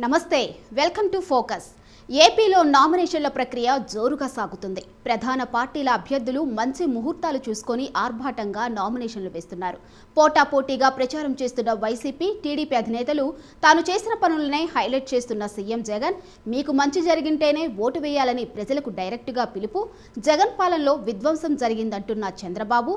నమస్తే welcome to focus. ఏపీలో నామినేషన్ల ప్రక్రియ జోరుగా సాగుతుంది. ప్రధాన పార్టీల అభ్యర్థులు మంచి ముహూర్తాలు చూసుకొని ఆర్భాటంగా నామినేషన్లు వేస్తున్నారు. పోటాపోటీగా ప్రచారం చేస్తున్న వైసీపీ టీడీపీ అధినేతలు తాను చేసిన పనులనే హైలైట్ చేస్తున్న సీఎం జగన్ మీకు మంచి జరిగింటేనే ఓటు వేయాలని ప్రజలకు డైరెక్టుగా పిలుపు జగన్ పాలనలో విధ్వంసం జరిగిందంటున్న చంద్రబాబు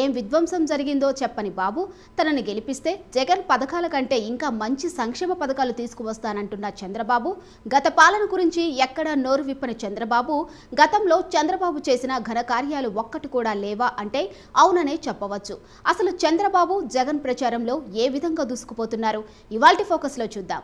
ఏం విధ్వంసం జరిగిందో చెప్పని బాబు తనని గెలిపిస్తే జగన్ పథకాల కంటే ఇంకా మంచి సంక్షేమ పథకాలు తీసుకువస్తానంటున్న చంద్రబాబు గత పాలన గురించి ఎక్కడా నోరు విప్పని చంద్రబాబు గతంలో చంద్రబాబు చేసిన ఘనకార్యాలు ఒక్కటి కూడా లేవా అంటే అవుననే చెప్పవచ్చు. అసలు చంద్రబాబు జగన్ ప్రచారంలో ఏ విధంగా దూసుకుపోతున్నారు? ఇవాల్టి ఫోకస్లో చూద్దాం.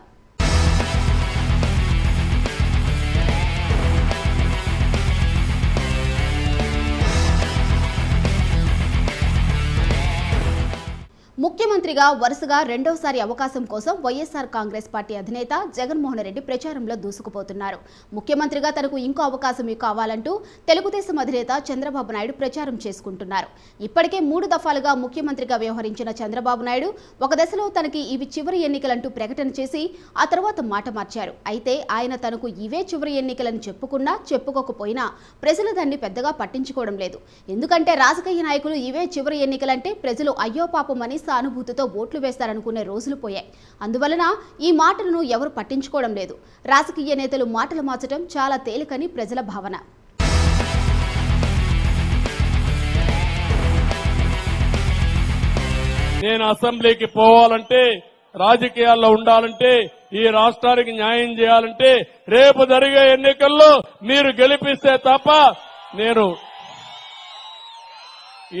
ముఖ్యమంత్రిగా వరుసగా రెండోసారి అవకాశం కోసం వైఎస్ఆర్ కాంగ్రెస్ పార్టీ అధినేత జగన్మోహన్ రెడ్డి ప్రచారంలో దూసుకుపోతున్నారు. ముఖ్యమంత్రిగా తనకు ఇంకో అవకాశం కావాలంటూ తెలుగుదేశం అధినేత చంద్రబాబు నాయుడు ప్రచారం చేసుకుంటున్నారు. ఇప్పటికే మూడు దఫాలుగా ముఖ్యమంత్రిగా వ్యవహరించిన చంద్రబాబు నాయుడు ఒక దశలో తనకి ఇవి చివరి ఎన్నికలంటూ ప్రకటన చేసి ఆ తర్వాత మాట మార్చారు. అయితే ఆయన తనకు ఇవే చివరి ఎన్నికలని చెప్పుకున్నా చెప్పుకోకపోయినా ప్రజలు దాన్ని పెద్దగా పట్టించుకోవడం లేదు. ఎందుకంటే రాజకీయ నాయకులు ఇవే చివరి ఎన్నికలంటే ప్రజలు అయ్యో పాపమని సానుభూతితో ఓట్లు వేస్తారనుకునే రోజులు పోయాయి. అందువలన ఈ మాటలను ఎవరు పట్టించుకోవడం లేదు. రాజకీయ నేతలు మాటలు మార్చడం చాలా తేలికని ప్రజల భావన. నేను అసెంబ్లీకి పోవాలంటే రాజకీయాల్లో ఉండాలంటే ఈ రాష్ట్రానికి న్యాయం చేయాలంటే రేపు జరిగే ఎన్నికల్లో మీరు గెలిపిస్తే తప్ప నేను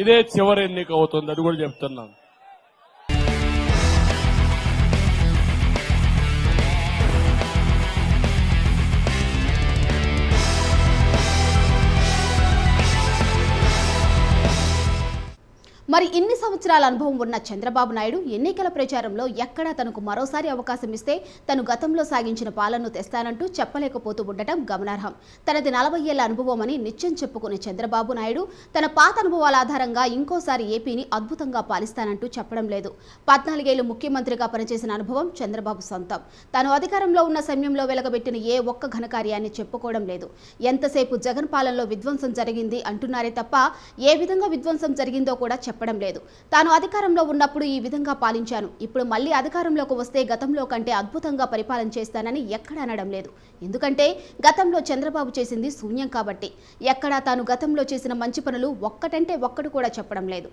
ఇదే చివరి ఎన్నిక అవుతుంది అది కూడా చెప్తున్నాను. మరి ఇన్ని సంవత్సరాల అనుభవం ఉన్న చంద్రబాబు నాయుడు ఎన్నికల ప్రచారంలో ఎక్కడా తనకు మరోసారి అవకాశం ఇస్తే తను గతంలో సాగించిన పాలనను తెస్తానంటూ చెప్పలేకపోతూ ఉండటం గమనార్హం. తనది నలభై ఏళ్ళ అనుభవం అని నిత్యం చెప్పుకునే చంద్రబాబు నాయుడు తన పాత అనుభవాల ఆధారంగా ఇంకోసారి ఏపీని అద్భుతంగా పాలిస్తానంటూ చెప్పడం లేదు. పద్నాలుగేళ్ళు ముఖ్యమంత్రిగా పనిచేసిన అనుభవం చంద్రబాబు సొంతం. తాను అధికారంలో ఉన్న సమయంలో వెలగబెట్టిన ఏ ఒక్క ఘనకార్యాన్ని చెప్పుకోవడం లేదు. ఎంతసేపు జగన్ పాలనలో విధ్వంసం జరిగింది అంటున్నారే తప్ప ఏ విధంగా విధ్వంసం జరిగిందో కూడా చెప్పడం లేదు. తాను అధికారంలో ఉన్నప్పుడు ఈ విధంగా పాలించాను. ఇప్పుడు మళ్ళీ అధికారంలోకి వస్తే గతంలో కంటే అద్భుతంగా పరిపాలన చేస్తానని ఎక్కడ అనడం లేదు. ఎందుకంటే గతంలో చంద్రబాబు చేసింది శూన్యం కాబట్టి. ఎక్కడా తాను గతంలో చేసిన మంచి పనులు ఒక్కటంటే ఒక్కడు కూడా చెప్పడం లేదు.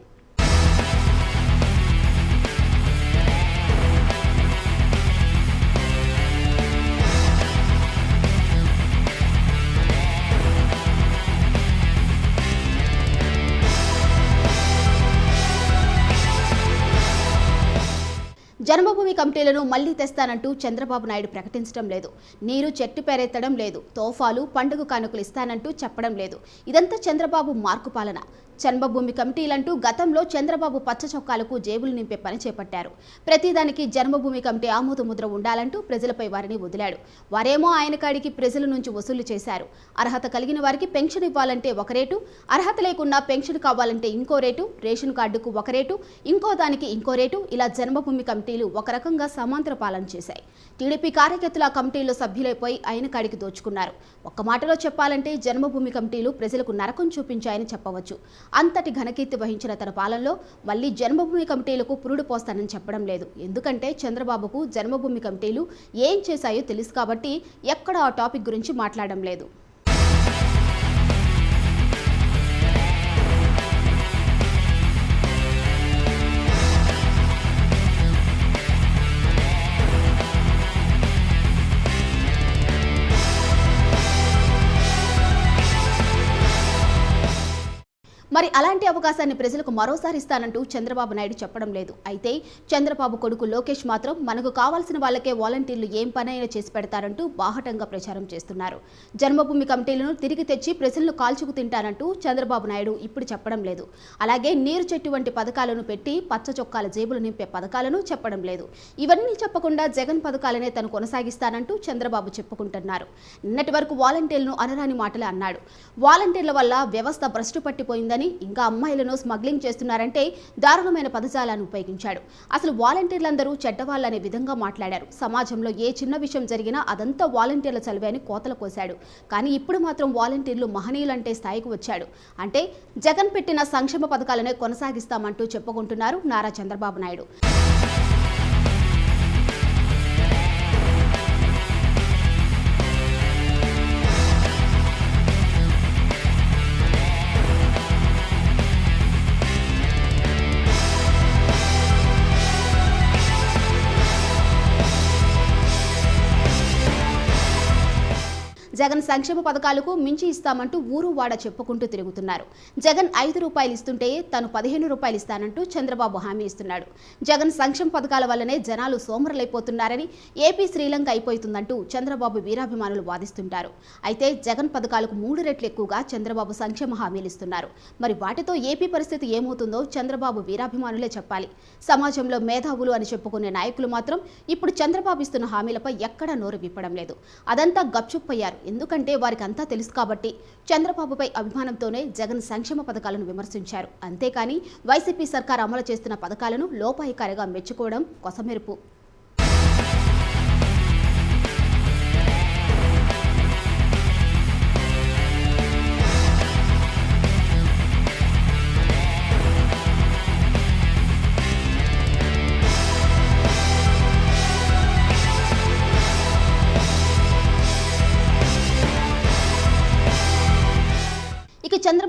కమిటీలను మళ్ళీ తెస్తానంటూ చంద్రబాబు నాయుడు ప్రకటించడం లేదు. నీరు చెట్టు పేరెత్తడం లేదు. తోఫాలు పండుగ కానుకలు ఇస్తానంటూ చెప్పడం లేదు. ఇదంతా చంద్రబాబు మార్కు పాలన. జన్మభూమి కమిటీలంటూ గతంలో చంద్రబాబు పచ్చ చొక్కాలకు జేబులు నింపే పని చేపట్టారు. ప్రతిదానికి జన్మభూమి కమిటీ ఆమోదముద్ర ఉండాలంటూ ప్రజలపై వారిని వదిలాడు. వారేమో ఆయన కాడికి ప్రజల నుంచి వసూలు చేశారు. అర్హత కలిగిన వారికి పెన్షన్ ఇవ్వాలంటే ఒక రేటు అర్హత లేకుండా పెన్షన్ కావాలంటే ఇంకో రేటు రేషన్ కార్డుకు ఒక రేటు ఇంకో దానికి ఇంకో రేటు ఇలా జన్మభూమి కమిటీలు ఒక రకంగా సమాంతర పాలన చేశాయి. టీడీపీ కార్యకర్తలు ఆ కమిటీలో సభ్యులైపోయి ఆయన కాడికి దోచుకున్నారు. ఒక్క మాటలో చెప్పాలంటే జన్మభూమి కమిటీలు ప్రజలకు నరకం చూపించాయని చెప్పవచ్చు. అంతటి ఘనకీర్తి వహించిన తన పాలనలో మళ్ళీ జన్మభూమి కమిటీలకు పురుడు పోస్తానని చెప్పడం లేదు. ఎందుకంటే చంద్రబాబుకు జన్మభూమి కమిటీలు ఏం చేశాయో తెలుసు కాబట్టి ఎక్కడ ఆ టాపిక్ గురించి మాట్లాడడం లేదు. మరి అలాంటి అవకాశాన్ని ప్రజలకు మరోసారి ఇస్తానంటూ చంద్రబాబు నాయుడు చెప్పడం లేదు. అయితే చంద్రబాబు కొడుకు లోకేష్ మాత్రం మనకు కావాల్సిన వాళ్ళకే వాలంటీర్లు ఏం పనైనా చేసి పెడతారంటూ బాహటంగా ప్రచారం చేస్తున్నారు. జన్మభూమి కమిటీలను తిరిగి తెచ్చి ప్రజలను కాల్చుకు తింటానంటూ చంద్రబాబు నాయుడు ఇప్పుడు చెప్పడం లేదు. అలాగే నీరు చెట్టు వంటి పథకాలను పెట్టి పచ్చ చొక్కాల జేబులు నింపే పథకాలను చెప్పడం లేదు. ఇవన్నీ చెప్పకుండా జగన్ పథకాలనే తను కొనసాగిస్తానంటూ చంద్రబాబు చెప్పుకుంటున్నారు. నిన్నటి వరకు వాలంటీర్లను అనరాని మాటలే అన్నాడు. వాలంటీర్ల వల్ల వ్యవస్థ భ్రష్టు పట్టిపోయిందని ఇంకా అమ్మాయిలను స్మగ్లింగ్ చేస్తున్నారంటే దారుణమైన పదజాలాన్ని ఉపయోగించాడు. అసలు వాలంటీర్లందరూ చెడ్డవాళ్ళనే విధంగా మాట్లాడారు. సమాజంలో ఏ చిన్న విషయం జరిగినా అదంతా వాలంటీర్ల చలివే అని కోతలు కోశాడు. కానీ ఇప్పుడు మాత్రం వాలంటీర్లు మహనీయులంటే స్థాయికి వచ్చాడు. అంటే జగన్ పెట్టిన సంక్షేమ పథకాలనే కొనసాగిస్తామంటూ చెప్పుకుంటున్నారు నారా చంద్రబాబు నాయుడు. జగన్ సంక్షేమ పథకాలకు మించి ఇస్తామంటూ ఊరు వాడ చెప్పుకుంటూ తిరుగుతున్నారు. జగన్ ఐదు రూపాయలు ఇస్తుంటే తను పదిహేను రూపాయలు ఇస్తానంటూ చంద్రబాబు హామీ ఇస్తున్నాడు. జగన్ సంక్షేమ పథకాల వల్లనే జనాలు సోమరులైపోతున్నారని ఏపీ శ్రీలంక అయిపోతుందంటూ చంద్రబాబు వీరాభిమానులు వాదిస్తుంటారు. అయితే జగన్ పథకాలకు మూడు రెట్లు ఎక్కువగా చంద్రబాబు సంక్షేమ హామీలు ఇస్తున్నారు. మరి వాటితో ఏపీ పరిస్థితి ఏమవుతుందో చంద్రబాబు వీరాభిమానులే చెప్పాలి. సమాజంలో మేధావులు అని చెప్పుకునే నాయకులు మాత్రం ఇప్పుడు చంద్రబాబు ఇస్తున్న హామీలపై ఎక్కడా నోరు విప్పడం లేదు. అదంతా గప్చుప్పయ్యారు ఎందుకంటే వారికి అంతా తెలుసు కాబట్టి చంద్రబాబుపై అభిమానంతోనే జగన్ సంక్షేమ పథకాలను విమర్శించారు. అంతేకాని వైసీపీ సర్కార్ అమలు చేస్తున్న పథకాలను లోపాయికారిగా మెచ్చుకోవడం కొసమెరుపు.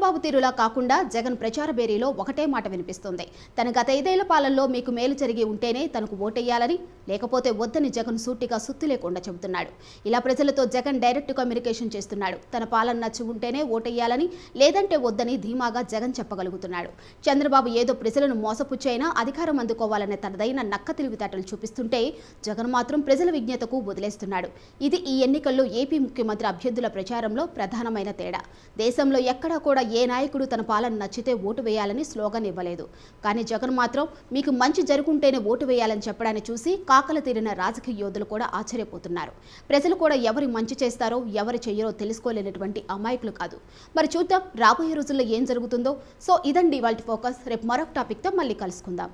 చంద్రబాబు తీరులా కాకుండా జగన్ ప్రచార బేరీలో ఒకటే మాట వినిపిస్తుంది. తన గత ఐదేళ్ళ పాలనలో మీకు మేలు జరిగి ఉంటేనే తనకు ఓటేయాలని లేకపోతే వద్దని జగన్ సూటిగా సుత్తి లేకుండా చెబుతున్నాడు. ఇలా ప్రజలతో జగన్ డైరెక్ట్ కమ్యూనికేషన్ చేస్తున్నాడు. తన పాలన నచ్చి ఉంటేనే ఓటేయాలని లేదంటే వద్దని ధీమాగా జగన్ చెప్పగలుగుతున్నాడు. చంద్రబాబు ఏదో ప్రజలను మోసపుచ్చైనా అధికారం అందుకోవాలనే తనదైన నక్క తెలివితేటలు చూపిస్తుంటే జగన్ మాత్రం ప్రజల విజ్ఞతకు వదిలేస్తున్నాడు. ఇది ఈ ఎన్నికల్లో ఏపీ ముఖ్యమంత్రి అభ్యర్థుల ప్రచారంలో ప్రధానమైన తేడా. దేశంలో ఎక్కడా కూడా ఏ నాయకుడు తన పాలన నచ్చితే ఓటు వేయాలని స్లోగన్ ఇవ్వలేదు. కానీ జగన్ మాత్రం మీకు మంచి జరుగుంటేనే ఓటు వేయాలని చెప్పడాన్ని చూసి కాకల తీరిన రాజకీయ యోధులు కూడా ఆశ్చర్యపోతున్నారు. ప్రజలు కూడా ఎవరి మంచి చేస్తారో ఎవరు చెయ్యరో తెలుసుకోలేనటువంటి అమాయకులు కాదు. మరి చూద్దాం రాబోయే రోజుల్లో ఏం జరుగుతుందో. సో ఇదండి వాళ్ళ ఫోకస్ రేపు మరొక టాపిక్తో మళ్ళీ కలుసుకుందాం.